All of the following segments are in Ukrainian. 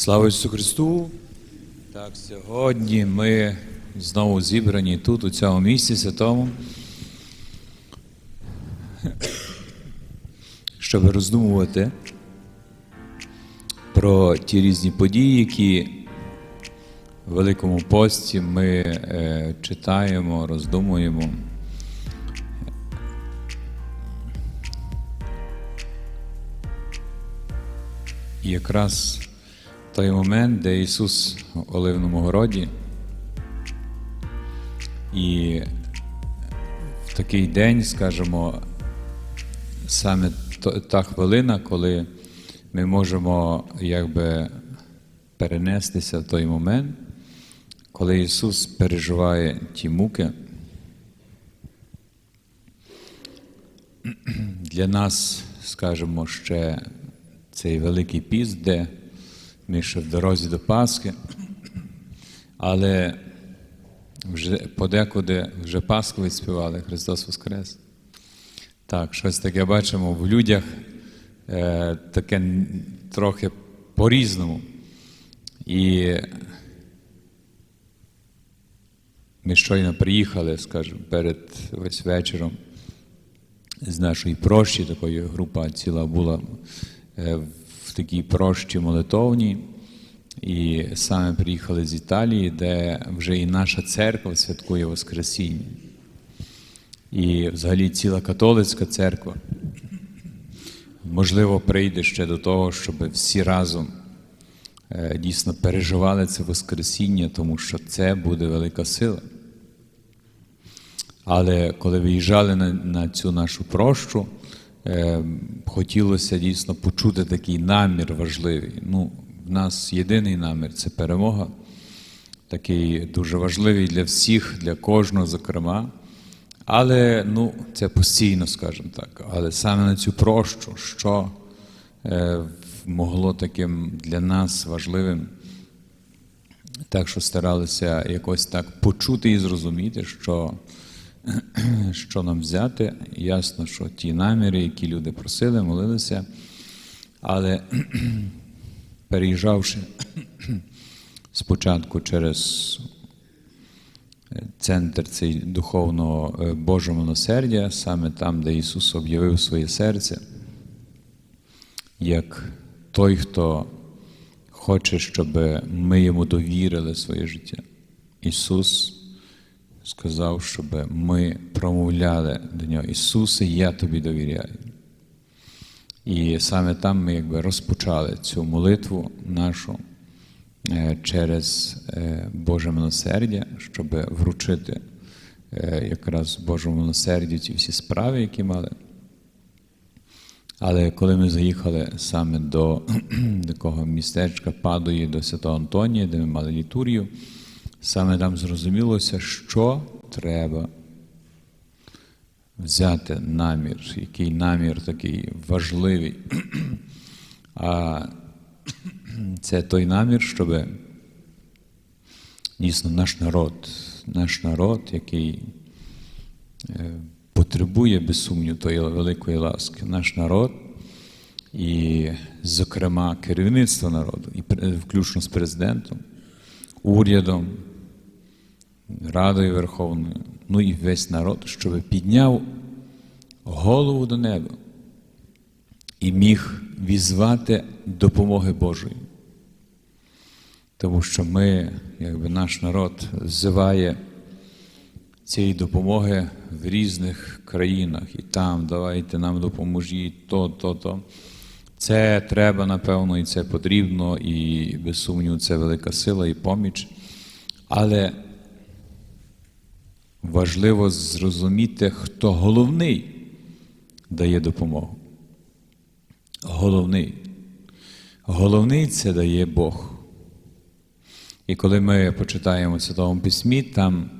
Слава Ісусу Христу! Так, сьогодні ми знову зібрані тут, у цьому місці святому, щоб роздумувати про ті різні події, які в Великому пості ми е, читаємо, роздумуємо. І якраз той момент, де Ісус в Оливному городі, і в такий день, скажімо, саме та хвилина, коли ми можемо якби перенестися в той момент, коли Ісус переживає ті муки. Для нас, скажімо, ще цей великий піст, де ми ще в дорозі до Пасхи, але вже подекуди вже Пасху відспівали Христос Воскрес. Так, щось таке бачимо в людях, е, таке трохи по-різному. І ми щойно приїхали, скажімо, перед весь вечором з нашої прощі, такої група ціла була е, в такій прощі молитовній. І саме приїхали з Італії, де вже і наша церква святкує Воскресіння. І взагалі ціла католицька церква. Можливо, прийде ще до того, щоб всі разом е, дійсно переживали це Воскресіння, тому що це буде велика сила. Але коли виїжджали на, на цю нашу прощу, хотілося дійсно почути такий намір важливий. Ну, в нас єдиний намір це перемога, такий дуже важливий для всіх, для кожного, зокрема. Але ну, це постійно, скажімо так. Але саме на цю прощу, що е, могло таким для нас важливим, так що старалися якось так почути і зрозуміти, що що нам взяти. Ясно, що ті наміри, які люди просили, молилися, але переїжджавши спочатку через центр цей духовного е, Божого милосердя, саме там, де Ісус об'явив своє серце, як той, хто хоче, щоб ми йому довірили своє життя. Ісус сказав, щоб ми промовляли до нього. Ісусе, я тобі довіряю. І саме там ми якби розпочали цю молитву нашу е, через е, Боже милосердя, щоб вручити е, якраз Божому милосердю ці всі справи, які мали. Але коли ми заїхали саме до такого містечка Падої, до Святого Антонія, де ми мали літургію, саме там зрозумілося, що треба взяти намір, який намір такий важливий. А це той намір, щоб дійсно наш народ, наш народ, який е, потребує без сумніву тої великої ласки, наш народ, і, зокрема, керівництво народу, і включно з президентом, урядом, Радою Верховною, ну і весь народ, щоб підняв голову до неба і міг візвати допомоги Божої. Тому що ми, якби наш народ, взиває цієї допомоги в різних країнах, і там давайте нам допоможіть, то, то, то. Це треба, напевно, і це потрібно, і без сумніву, це велика сила і поміч. Але важливо зрозуміти, хто головний дає допомогу. Головний. Головний це дає Бог. І коли ми почитаємо в Святому Письмі, там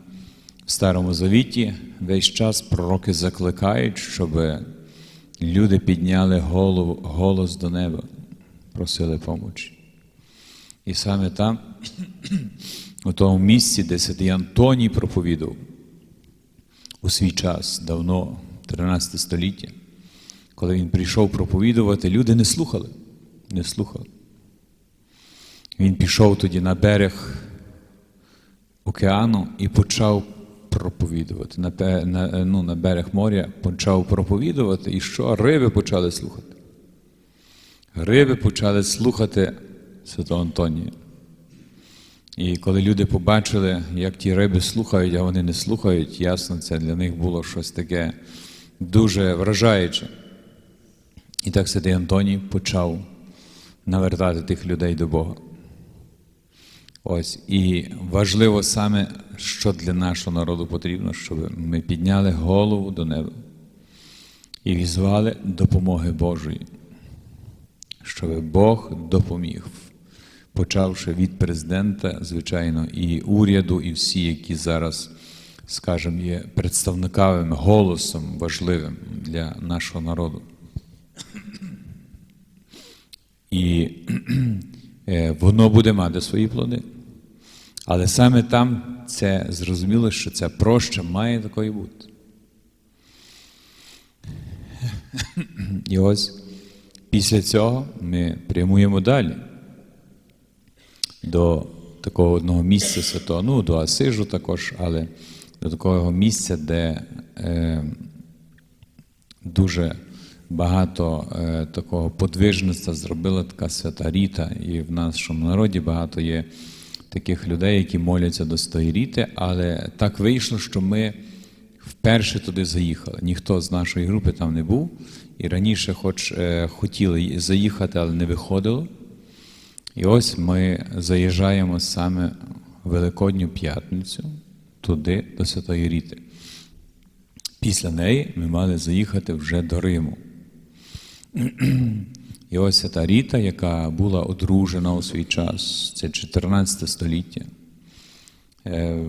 в Старому Завіті весь час пророки закликають, щоб люди підняли голову, голос до неба, просили помочі. І саме там, у тому місці, де святий Антоній проповідав у свій час, давно, 13 століття, коли він прийшов проповідувати, люди не слухали, не слухали. Він пішов тоді на берег океану і почав проповідувати. На, на, ну, на берег моря почав проповідувати, і що? Риби почали слухати. Риби почали слухати Святого Антонія. І коли люди побачили, як ті риби слухають, а вони не слухають, ясно, це для них було щось таке дуже вражаюче. І так святий Антоній почав навертати тих людей до Бога. Ось і важливо саме, що для нашого народу потрібно, щоб ми підняли голову до неба і візвали допомоги Божої, щоб Бог допоміг, почавши від президента, звичайно, і уряду, і всі, які зараз, скажімо, є представниками, голосом важливим для нашого народу. І е, воно буде мати свої плоди. Але саме там це зрозуміло, що ця проща має такої бути. І ось після цього ми прямуємо далі до такого одного місця святого, ну, до Асижу також, але до такого місця, де е, дуже багато е, такого подвижництва зробила така свята Ріта, і в нашому народі багато є таких людей, які моляться до Святої Ріти, але так вийшло, що ми вперше туди заїхали. Ніхто з нашої групи там не був, і раніше, хоч е, хотіли заїхати, але не виходило. І ось ми заїжджаємо саме Великодню п'ятницю туди, до Святої Ріти. Після неї ми мали заїхати вже до Риму. І ось свята Ріта, яка була одружена у свій час, це 14 століття. Е,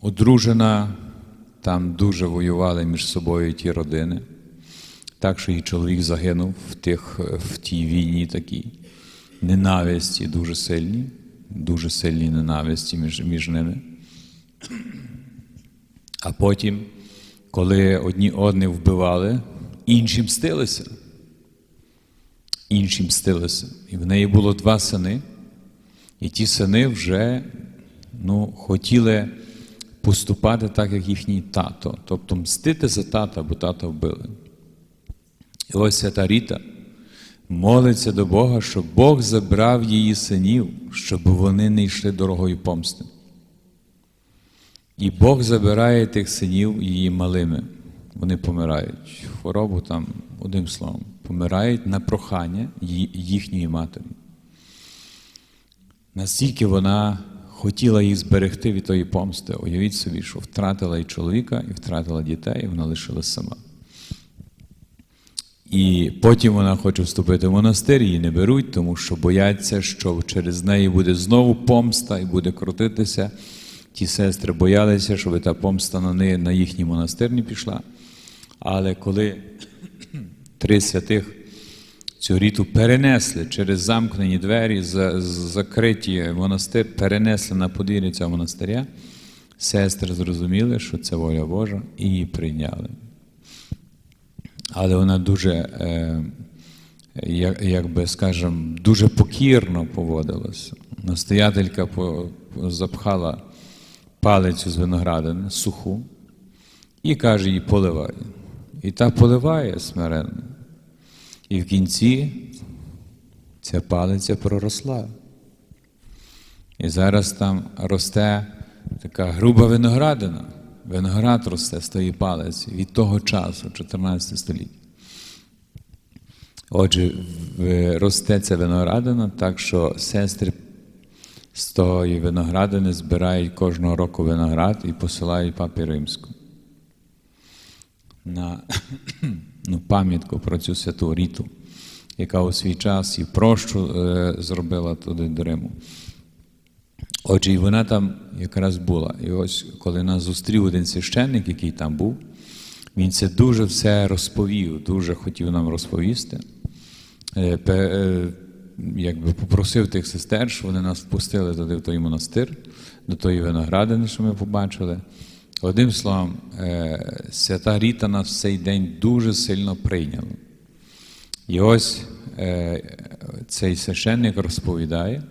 одружена, там дуже воювали між собою ті родини. Так, що її чоловік загинув в, тих, в тій війні такій. Ненависті дуже сильні, дуже сильні ненависті між, між ними. А потім, коли одні одних вбивали, інші мстилися. Інші мстилися. І в неї було два сини, і ті сини вже ну, хотіли поступати так, як їхній тато, тобто мстити за тата, бо тата вбили. І ось свята Ріта молиться до Бога, щоб Бог забрав її синів, щоб вони не йшли дорогою помсти. І Бог забирає тих синів її малими. Вони помирають. Хворобу там, одним словом, помирають на прохання їхньої матері. Настільки вона хотіла їх зберегти від тої помсти. Уявіть собі, що втратила і чоловіка, і втратила дітей, і вона лишилась сама. І потім вона хоче вступити в монастир, її не беруть, тому що бояться, що через неї буде знову помста і буде крутитися. Ті сестри боялися, щоб та помста на неї на їхній монастир не пішла. Але коли три святих цю ріту перенесли через замкнені двері, за- закриті монастир, перенесли на подвір'я цього монастиря, сестри зрозуміли, що це воля Божа, і її прийняли. Але вона дуже, е, як, як би скажемо, дуже покірно поводилася. Настоятелька по, запхала палицю з виноградини, суху, і каже їй, поливай. І та поливає смиренно. І в кінці ця палиця проросла. І зараз там росте така груба виноградина. Виноград росте з тої палиці від того часу, 14 століття. Отже, росте ця виноградина, так що сестри з тої виноградини збирають кожного року виноград і посилають папі римську на ну, пам'ятку про цю святу Ріту, яка у свій час і прощу е, зробила туди до Риму. Отже, і вона там якраз була. І ось коли нас зустрів один священник, який там був, він це дуже все розповів, дуже хотів нам розповісти. Е, е, Якби попросив тих сестер, що вони нас впустили туди в той монастир, до тої виноградини, що ми побачили. Одним словом, е, свята Ріта нас в цей день дуже сильно прийняла. І ось цей священник розповідає,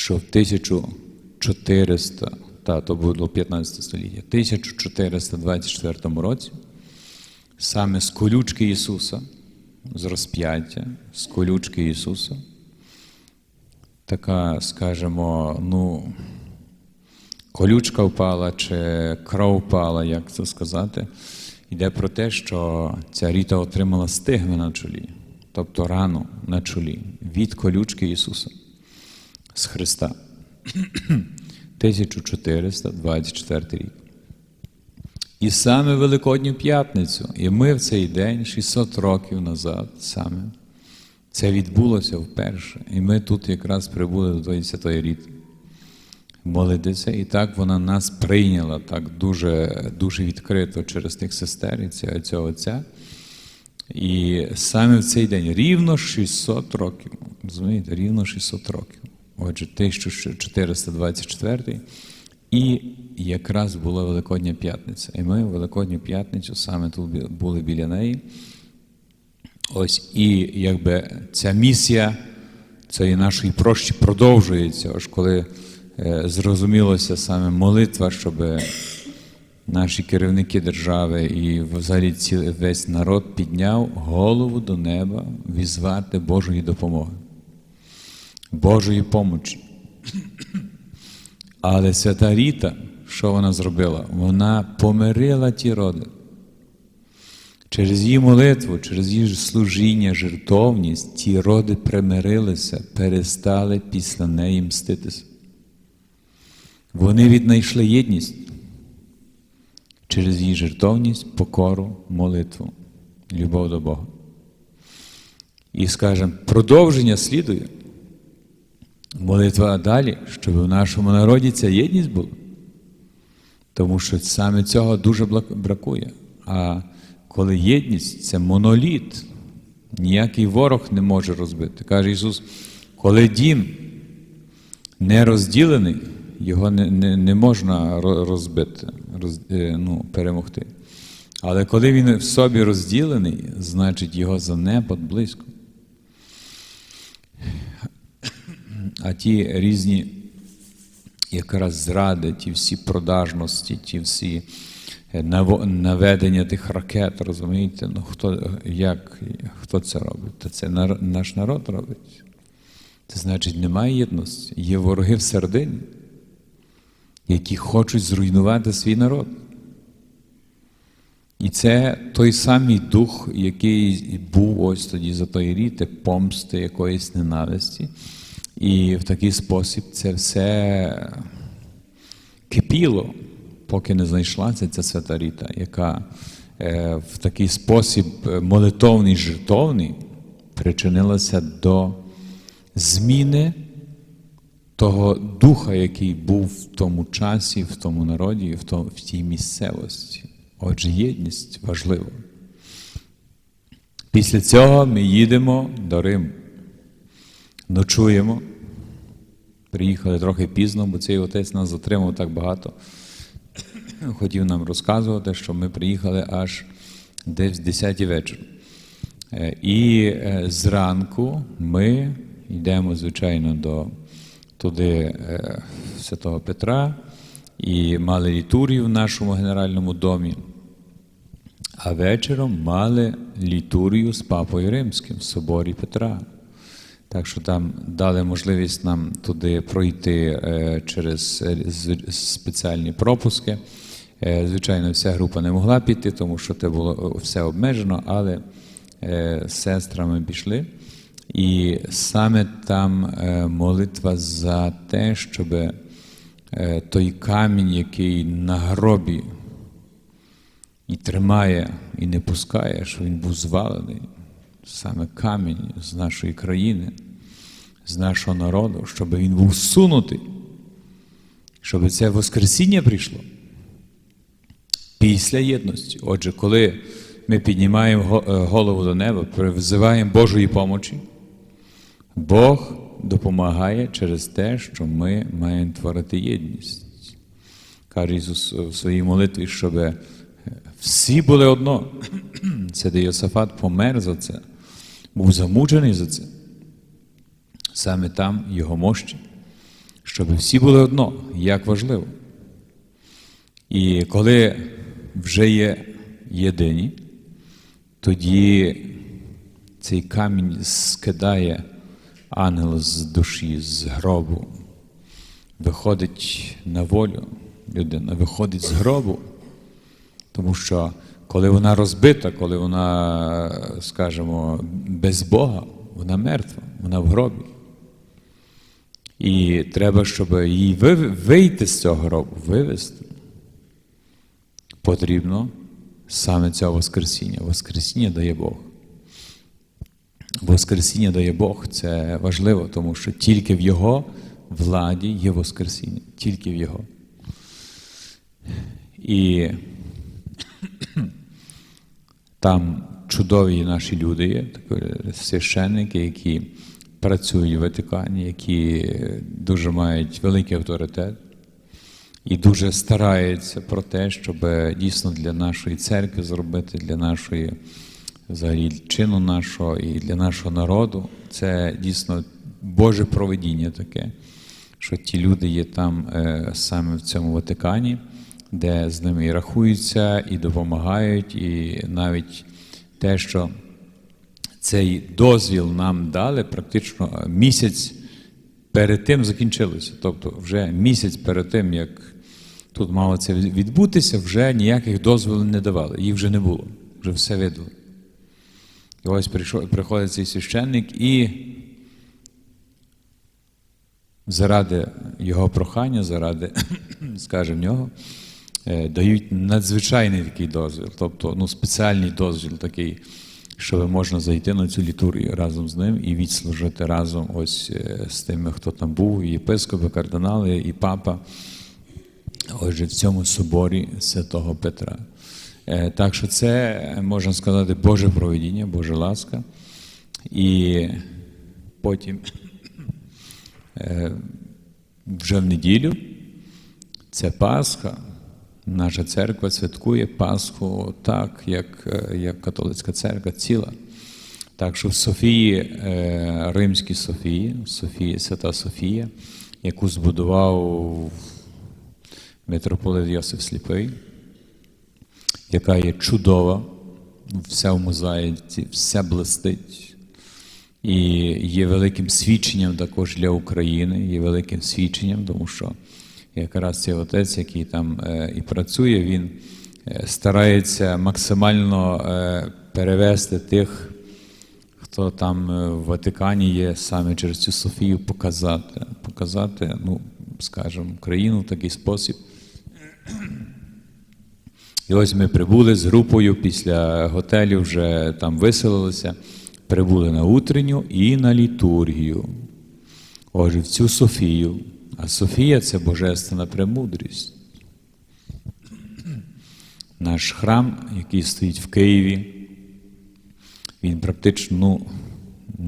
що в 1400, та, то було 15 століття, 1424 році саме з колючки Ісуса, з розп'яття, з колючки Ісуса, така, скажімо, ну, колючка впала чи кров впала, як це сказати, йде про те, що ця Ріта отримала стигми на чолі, тобто рану на чолі від колючки Ісуса з Христа. 1424 рік. І саме Великодню п'ятницю, і ми в цей день, 600 років назад, саме, це відбулося вперше. І ми тут якраз прибули до тої святої Ріти. Молитися, і так вона нас прийняла так дуже, дуже відкрито через тих сестер і цього отця. І саме в цей день рівно 600 років. Розумієте, рівно 600 років. Отже, 1424 і якраз була Великодня п'ятниця. І ми в Великодню п'ятницю саме тут були біля неї. Ось і якби ця місія цієї нашої прощі продовжується, аж коли е, зрозумілося саме молитва, щоб наші керівники держави і взагалі цілий весь народ підняв голову до неба візвати Божої допомоги, Божої помочі. Але свята Ріта, що вона зробила? Вона помирила ті роди. Через її молитву, через її служіння, жертовність, ті роди примирилися, перестали після неї мститися. Вони віднайшли єдність через її жертовність, покору, молитву, любов до Бога. І, скажемо, продовження слідує. Молитва далі, щоб в нашому народі ця єдність була. Тому що саме цього дуже бракує. А коли єдність це моноліт, ніякий ворог не може розбити. Каже Ісус, коли дім не розділений, його не, не, не можна розбити, роз, е, ну, перемогти. Але коли він в собі розділений, значить його занепад близько. А ті різні якраз зради, ті всі продажності, ті всі е, наведення тих ракет, розумієте? Ну хто як, хто це робить? Та це наш народ робить. Це значить, немає єдності. Є вороги всередині, які хочуть зруйнувати свій народ. І це той самий дух, який був ось тоді за той ріти, помсти якоїсь ненависті. І в такий спосіб це все кипіло, поки не знайшлася ця свята Ріта, яка е, в такий спосіб е, молитовний, жертовний причинилася до зміни того духа, який був в тому часі, в тому народі, в, тому, в тій місцевості. Отже, єдність важлива. Після цього ми їдемо до Риму. Ночуємо. Приїхали трохи пізно, бо цей отець нас затримав так багато. Хотів нам розказувати, що ми приїхали аж десь в 10 вечора. Е, І е, зранку ми йдемо, звичайно, до туди е, Святого Петра і мали літургію в нашому генеральному домі. А вечором мали літургію з Папою Римським в соборі Петра. Так що там дали можливість нам туди пройти е, через е, спеціальні пропуски. Е, Звичайно, вся група не могла піти, тому що це було все обмежено, але з сестрами пішли. І саме там молитва за те, щоб той камінь, який на гробі і тримає, і не пускає, що він був звалений, саме камінь з нашої країни, з нашого народу, щоб він був сунутий, щоб це Воскресіння прийшло після єдності. Отже, коли ми піднімаємо е, голову до неба, призиваємо Божої помочі, Бог допомагає через те, що ми маємо творити єдність. Каже Ісус в своїй молитві, щоб всі були одно. Це Йосафат помер за це, був замучений за це. Саме там його мощі щоб всі були одно, як важливо. І коли вже є єдині, тоді цей камінь скидає ангел з душі, з гробу, виходить на волю, людина виходить з гробу, тому що коли вона розбита, коли вона, скажімо, без Бога, вона мертва, вона в гробі. І треба, щоб її вийти з цього гробу, вивести. Потрібно саме цього Воскресіння. Воскресіння дає Бог. Воскресіння дає Бог, це важливо, тому що тільки в Його владі є Воскресіння, тільки в Його. І там чудові наші люди є, священники, які працюють в Ватикані, які дуже мають великий авторитет і дуже стараються про те, щоб дійсно для нашої церкви зробити, для нашої взагалі чину нашого і для нашого народу. Це дійсно Боже проведіння таке, що ті люди є там е, саме в цьому Ватикані, де з ними і рахуються, і допомагають, і навіть те, що цей дозвіл нам дали практично місяць перед тим закінчилося. Тобто, вже місяць перед тим, як тут мало це відбутися, вже ніяких дозволів не давали. Їх вже не було, вже все видали. І ось прийшов, приходить цей священник і заради його прохання, заради, скажімо, нього, дають надзвичайний такий дозвіл, тобто ну, спеціальний дозвіл такий, щоб можна зайти на цю літургію разом з ним і відслужити разом ось е, з тими, хто там був, і єпископи, кардинали, і папа. Отже, в цьому соборі святого Петра. Е, Так що це, можна сказати, Боже проведіння, Божа ласка. І потім е, вже в неділю це Пасха. Наша церква святкує Пасху так, як, е, як католицька церква ціла. Так що в Софії, е, Римській Софії, Софія, Свята Софія, яку збудував митрополит Йосиф Сліпий, яка є чудова, вся в мозаїці, все блистить. І є великим свідченням також для України, є великим свідченням, тому що якраз цей отець, який там е, і працює, він е, старається максимально е, перевести тих, хто там в Ватикані є, саме через цю Софію показати, показати, ну, скажімо, Україну в такий спосіб. І ось ми прибули з групою після готелю, вже там виселилися, прибули на утренню і на літургію. Отже, в цю Софію. А Софія це божественна премудрість. Наш храм, який стоїть в Києві, він практично ну,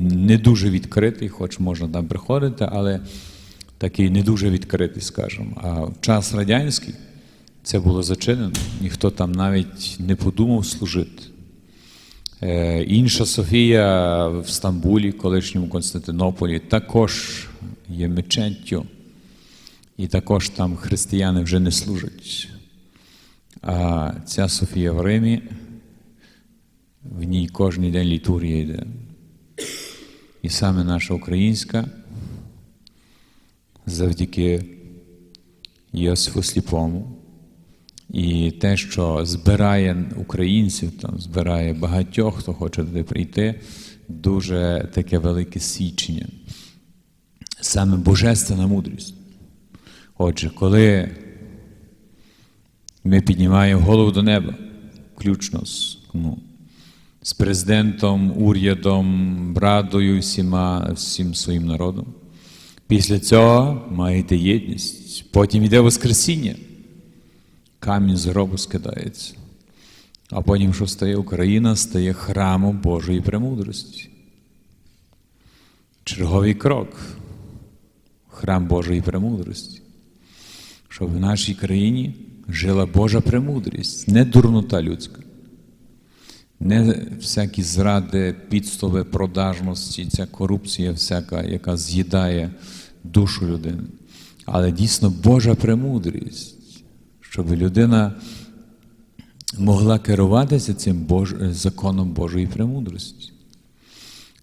не дуже відкритий, хоч можна там приходити, але такий не дуже відкритий, скажімо. А в час радянський це було зачинено, ніхто там навіть не подумав служити. Е, інша Софія в Стамбулі, колишньому Константинополі, також є мечеттю, і також там християни вже не служать. А ця Софія в Римі, в ній кожен день літургія йде. І саме наша українська завдяки Йосифу Сліпому. І те, що збирає українців, там, збирає багатьох, хто хоче туди прийти, дуже таке велике свідчення. Саме божественна мудрість. Отже, коли ми піднімаємо голову до неба, включно з, ну, з президентом, урядом, радою, всіма, всім своїм народом, після цього маєте єдність, потім йде Воскресіння камінь з гробу скидається. А потім, що стає Україна, стає храмом Божої премудрості. Черговий крок храм Божої премудрості. Щоб в нашій країні жила Божа премудрість, не дурнота людська, не всякі зради, підступи, продажності, ця корупція, всяка, яка з'їдає душу людини. але дійсно Божа премудрість, щоб людина могла керуватися цим Бож... законом Божої премудрості.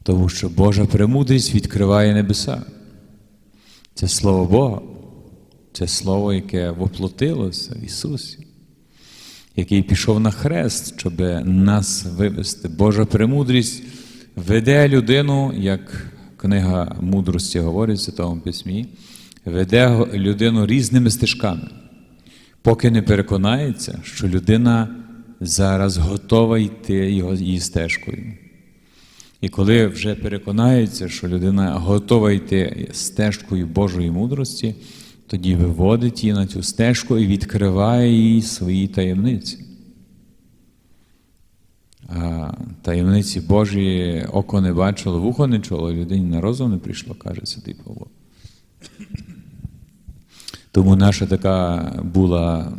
Тому що Божа премудрість відкриває небеса. Це Слово Бога, це Слово, яке воплотилося в Ісусі, який пішов на хрест, щоб нас вивести. Божа премудрість веде людину, як книга мудрості говорить в Святому Письмі, веде людину різними стежками, поки не переконається, що людина зараз готова йти його, її стежкою. І коли вже переконається, що людина готова йти стежкою Божої мудрості, тоді виводить її на цю стежку і відкриває їй свої таємниці. А таємниці Божі око не бачило, вухо не чуло, людині на розум не прийшло, каже Святий Павло. Тому наша така була,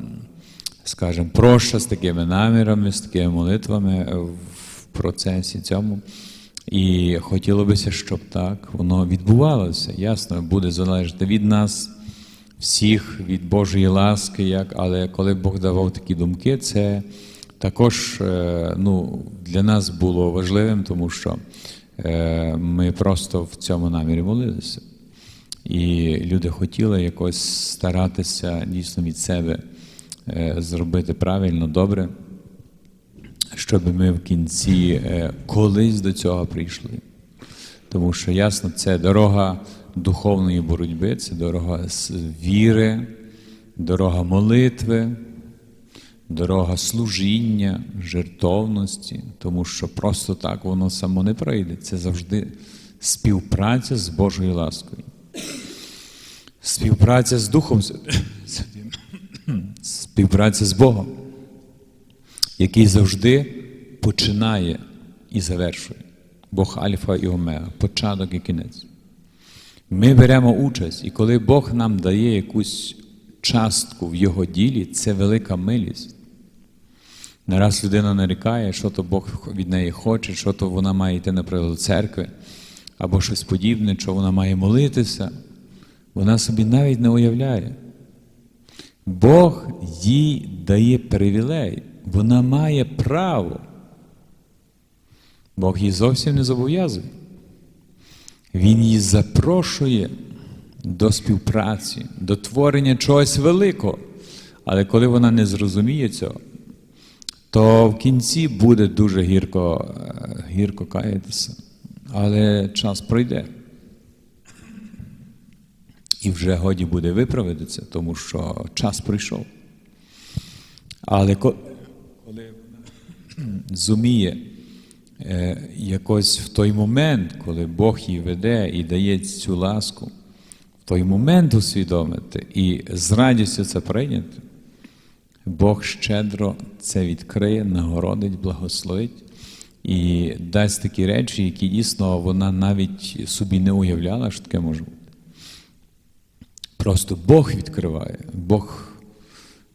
скажімо, проща з такими намірами, з такими молитвами в процесі цьому. І хотілося б, щоб так воно відбувалося. Ясно, буде залежати від нас, всіх, від Божої ласки, як, але коли Бог давав такі думки, це також е, ну, для нас було важливим, тому що е, ми просто в цьому намірі молилися. І люди хотіли якось старатися дійсно від себе е, зробити правильно, добре щоб ми в кінці колись до цього прийшли. Тому що ясно, це дорога духовної боротьби, це дорога віри, дорога молитви, дорога служіння, жертовності, тому що просто так воно само не пройде. Це завжди співпраця з Божою ласкою. Співпраця з Духом Святим, співпраця з Богом який завжди починає і завершує. Бог Альфа і Омега, початок і кінець. Ми беремо участь, і коли Бог нам дає якусь частку в Його ділі, це велика милість. Не раз людина нарікає, що то Бог від неї хоче, що то вона має йти, наприклад, до церкви, або щось подібне, що вона має молитися. Вона собі навіть не уявляє. Бог їй дає привілей вона має право. Бог її зовсім не зобов'язує. Він її запрошує до співпраці, до творення чогось великого. Але коли вона не зрозуміє цього, то в кінці буде дуже гірко, гірко каятися. Але час пройде. І вже годі буде виправитися, тому що час прийшов. Але коли вона зуміє е, якось в той момент, коли Бог її веде і дає цю ласку, в той момент усвідомити і з радістю це прийняти, Бог щедро це відкриє, нагородить, благословить і дасть такі речі, які дійсно вона навіть собі не уявляла, що таке може бути. Просто Бог відкриває, Бог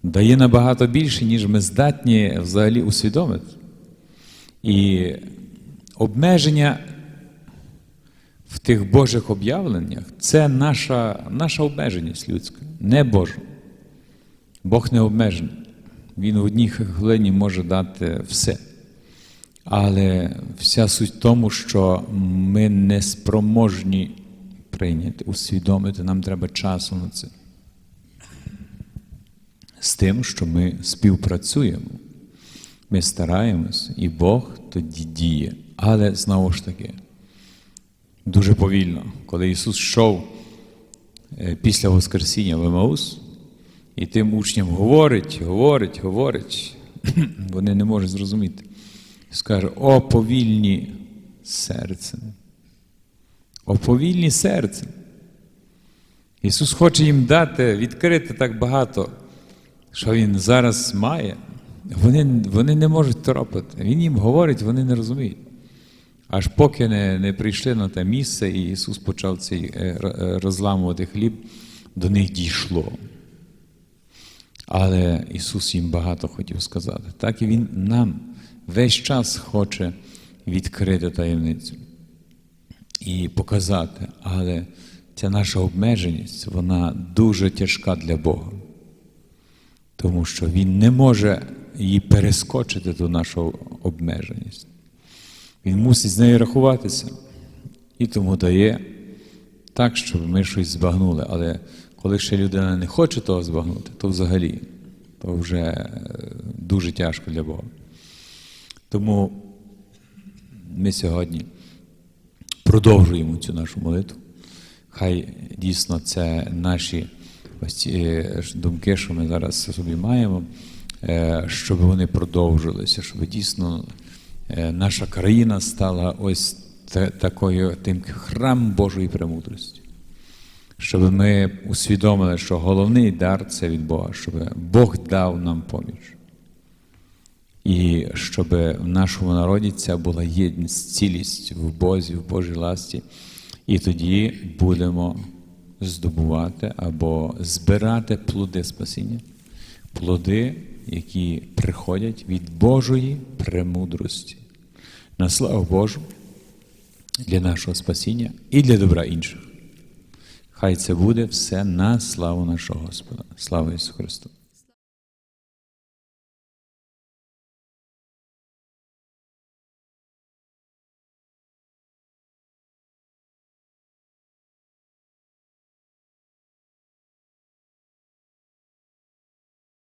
дає набагато більше, ніж ми здатні взагалі усвідомити. І обмеження в тих Божих об'явленнях це наша наша обмеженість людська, не Божа. Бог не обмежений. Він в одній хвилині може дати все. Але вся суть в тому, що ми не спроможні прийняти, усвідомити, нам треба часу на це з тим, що ми співпрацюємо. Ми стараємось, і Бог тоді діє. Але знову ж таки, дуже повільно, коли Ісус йшов е, після Воскресіння в Емаус, і тим учням говорить, говорить, говорить, вони не можуть зрозуміти. Скаже, о повільні серце. О повільні серце. Ісус хоче їм дати, відкрити так багато що він зараз має, вони вони не можуть торопити. Він їм говорить, вони не розуміють. Аж поки не не прийшли на те місце, і Ісус почав цей е, е, розламувати хліб, до них дійшло. Але Ісус їм багато хотів сказати. Так і Він нам весь час хоче відкрити таємницю і показати. Але ця наша обмеженість, вона дуже тяжка для Бога. Тому що Він не може її перескочити ту нашу обмеженість. Він мусить з нею рахуватися і тому дає так, щоб ми щось збагнули. Але коли ще людина не хоче того збагнути, то взагалі то вже е, дуже тяжко для Бога. Тому ми сьогодні продовжуємо цю нашу молитву. Хай дійсно це наші ось ці е, думки, що ми зараз собі маємо, щоб вони продовжилися, щоб дійсно е, наша країна стала ось такою тим храмом Божої премудрості. Щоб ми усвідомили, що головний дар це від Бога, щоб Бог дав нам поміч. І щоб в нашому народі ця була єдність, цілість в Бозі, в Божій ласті. І тоді будемо здобувати або збирати плоди спасіння, плоди, які приходять від Божої премудрості. На славу Божу для нашого спасіння і для добра інших. Хай це буде все на славу нашого Господа. Слава Ісусу Христу!